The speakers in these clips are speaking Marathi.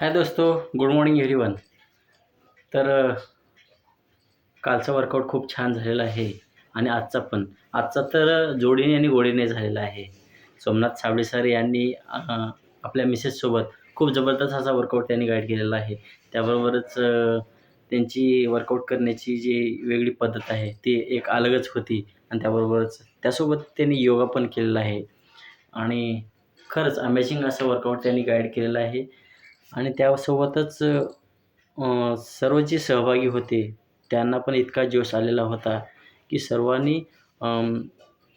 हाय दोस्तो गुड मॉर्निंग एव्हरीवन तर कालचा वर्कआउट खूप छान झालेला आहे आणि आजचा पण. आजचा तर जोडीने आणि गोडीने झालेला आहे. सोमनाथ साबळे सर यांनी आपल्या मिसेससोबत खूप जबरदस्त असा वर्कआउट त्यांनी गाईड केलेला आहे. त्याबरोबरच त्यांची वर्कआउट करण्याची जी वेगळी पद्धत आहे ती एक अलगच होती. आणि त्याबरोबरच त्यासोबत त्यांनी योगा पण केलेला आहे. आणि खरंच अमेझिंग असं वर्कआउट त्यांनी गाईड केलेलं आहे. आणि त्यासोबतच सर्व जे सहभागी होते त्यांना पण इतका जोश आलेला होता की सर्वांनी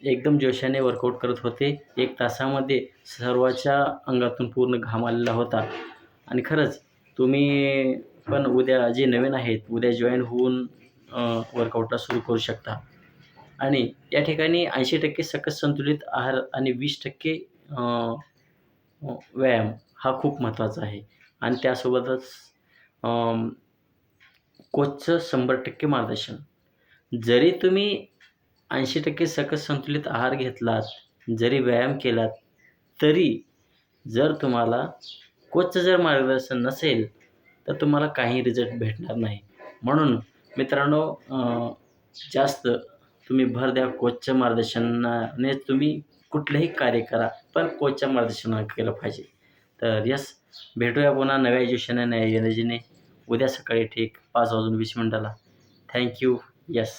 एकदम जोशाने वर्कआउट करत होते. एक तासामध्ये सर्वाच्या अंगातून पूर्ण घाम आलेला होता. आणि खरंच तुम्ही पण उद्या जे नवीन आहेत उद्या जॉईन होऊन वर्कआउटला सुरू करू शकता. आणि या ठिकाणी ऐंशी टक्के सकस संतुलित आहार आणि वीस टक्के व्यायाम हा खूप महत्त्वाचा आहे. आणि त्यासोबतच कोचचं शंभर टक्के मार्गदर्शन. जरी तुम्ही ऐंशी टक्के सकस संतुलित आहार घेतलात जरी व्यायाम केलात तरी जर तुम्हाला कोचचं जर मार्गदर्शन नसेल तर तुम्हाला काही रिझल्ट भेटणार नाही. म्हणून मित्रांनो जास्त तुम्ही भर द्या कोचच्या मार्गदर्शनाने. तुम्ही कुठलंही कार्य करा पण कोचच्या मार्गदर्शनाने केलं पाहिजे. तर यस भेटूया पुन्हा नव्या एज्युशने नव्या एनर्जीने उद्या सकाळी ठीक पाच वाजून वीस मिनटाला. Thank you yes